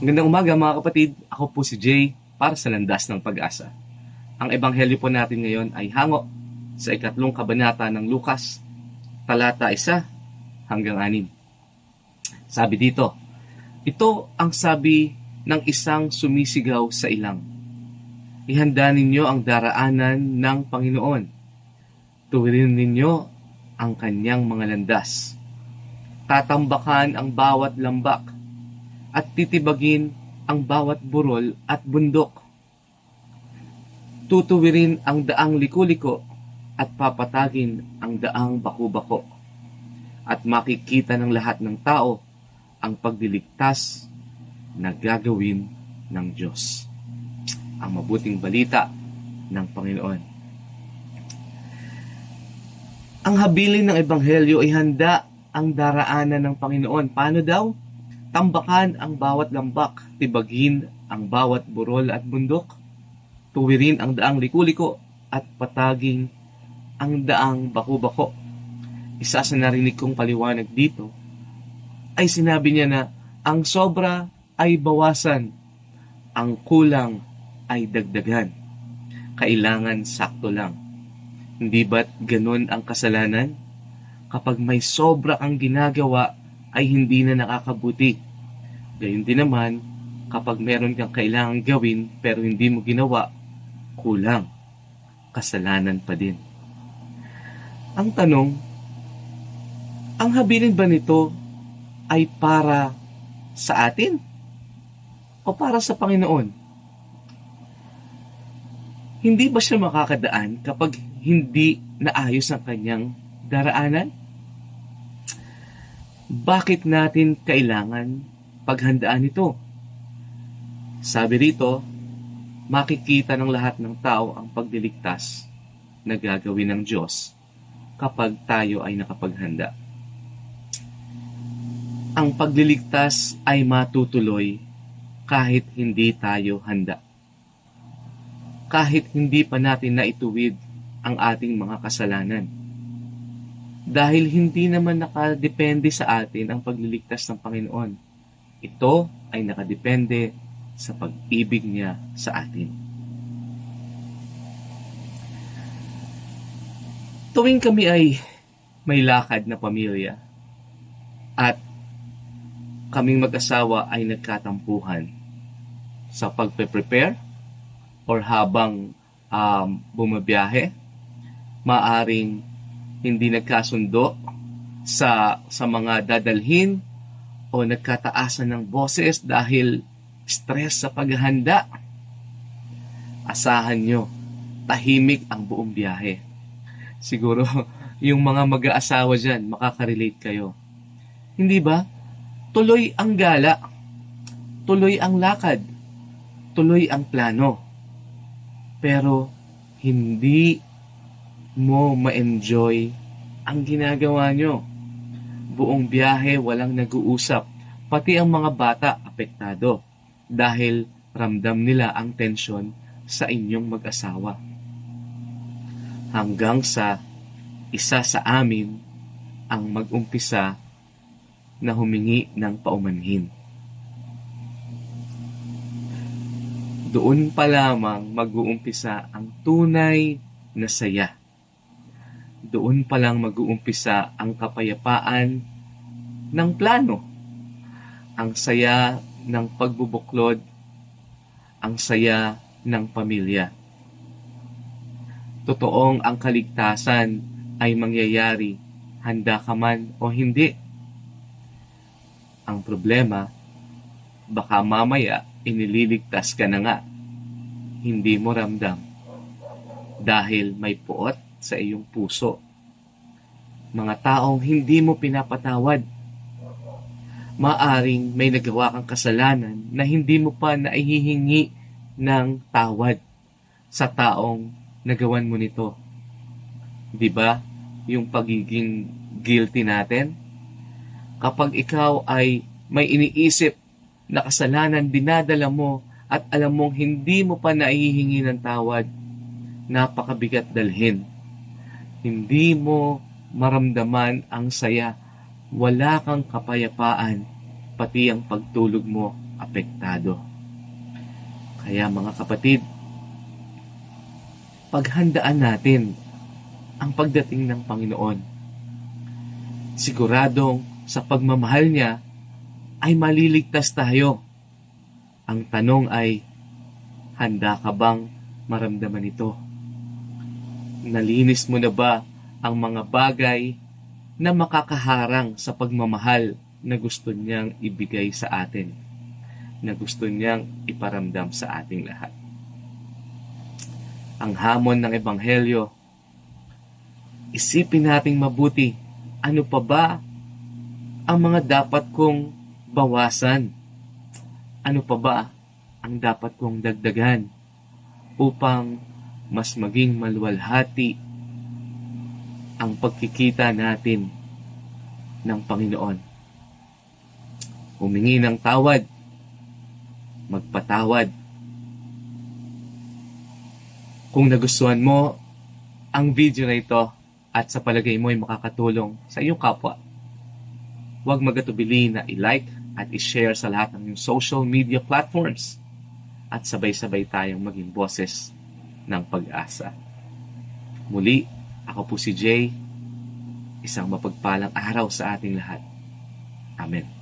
Magandang umaga mga kapatid. Ako po si Jay para sa Landas ng Pag-asa. Ang ebanghelyo po natin ngayon ay hango sa ikatlong kabanata ng Lukas, talata 1 hanggang 6. Sabi dito, ito ang sabi ng isang sumisigaw sa ilang. Ihanda ninyo ang daraanan ng Panginoon. Tuwirin ninyo ang kanyang mga landas. Tatambakan ang bawat lambak at titibagin ang bawat burol at bundok. Tutuwirin ang daang liku-liko at papatagin ang daang baku-bako. At makikita ng lahat ng tao ang pagliligtas na gagawin ng Diyos. Ang mabuting balita ng Panginoon. Ang habilin ng Ebanghelyo ay handa ang daraanan ng Panginoon. Paano daw? Tambakan ang bawat lambak, tibagin ang bawat burol at bundok, tuwirin ang daang liku-liko at pataging ang daang baku-bako. Isa sa narinig kong paliwanag dito ay sinabi niya na ang sobra ay bawasan, ang kulang ay dagdagan. Kailangan sakto lang. Hindi ba't ganun ang kasalanan? Kapag may sobra kang ginagawa, ay hindi na nakakabuti. Gayun din naman, kapag meron kang kailangan gawin pero hindi mo ginawa, kulang. Kasalanan pa din. Ang tanong, ang habilin ba nito ay para sa atin o para sa Panginoon? Hindi ba siya makakadaan kapag hindi naayos ang kanyang daraanan? Bakit natin kailangan paghandaan ito? Sabi rito, makikita ng lahat ng tao ang pagliligtas na gagawin ng Diyos kapag tayo ay nakapaghanda. Ang pagliligtas ay matutuloy kahit hindi tayo handa. Kahit hindi pa natin naituwid ang ating mga kasalanan dahil hindi naman nakadepende sa atin ang pagliligtas ng Panginoon. Ito ay nakadepende sa pag-ibig niya sa atin. Tuwing kami ay may lakad na pamilya at kaming mag-asawa ay nagkatampuhan sa pagpe-prepare or habang um, bumabiyahe, maaring hindi nagkasundo sa sa mga dadalhin o nagkataasan ng boses dahil stress sa paghahanda. Asahan nyo, tahimik ang buong biyahe. Siguro, yung mga mag-aasawa dyan, makaka-relate kayo. Hindi ba? Tuloy ang gala. Tuloy ang lakad. Tuloy ang plano. Pero, hindi mo ma-enjoy ang ginagawa nyo. Buong biyahe walang nag-uusap, pati ang mga bata apektado dahil ramdam nila ang tensyon sa inyong mag-asawa. Hanggang sa isa sa amin ang mag-umpisa na humingi ng paumanhin. Doon pa lamang mag-uumpisa ang tunay na saya doon pa lang mag-uumpisa ang kapayapaan ng plano. Ang saya ng pagbubuklod, ang saya ng pamilya. Totoong ang kaligtasan ay mangyayari handa ka man o hindi. Ang problema, baka mamaya inililigtas ka na nga. Hindi mo ramdam. Dahil may puot sa iyong puso. Mga taong hindi mo pinapatawad. Maaring may nagawa kang kasalanan na hindi mo pa naihihingi ng tawad sa taong nagawan mo nito. 'Di ba? Yung pagiging guilty natin. Kapag ikaw ay may iniisip na kasalanan dinadala mo at alam mong hindi mo pa naihihingi ng tawad, napakabigat dalhin hindi mo maramdaman ang saya. Wala kang kapayapaan, pati ang pagtulog mo apektado. Kaya mga kapatid, paghandaan natin ang pagdating ng Panginoon. Siguradong sa pagmamahal niya ay maliligtas tayo. Ang tanong ay, handa ka bang maramdaman ito? Nalinis mo na ba ang mga bagay na makakaharang sa pagmamahal na gusto niyang ibigay sa atin, na gusto niyang iparamdam sa ating lahat? Ang hamon ng Ebanghelyo, isipin nating mabuti, ano pa ba ang mga dapat kong bawasan? Ano pa ba ang dapat kong dagdagan upang mas maging maluwalhati ang pagkikita natin ng Panginoon. Humingi ng tawad, magpatawad. Kung nagustuhan mo ang video na ito at sa palagay mo ay makakatulong sa iyong kapwa, huwag magatubili na i-like at i-share sa lahat ng iyong social media platforms at sabay-sabay tayong maging boses ng pag-asa. Muli, ako po si Jay. Isang mapagpalang araw sa ating lahat. Amen.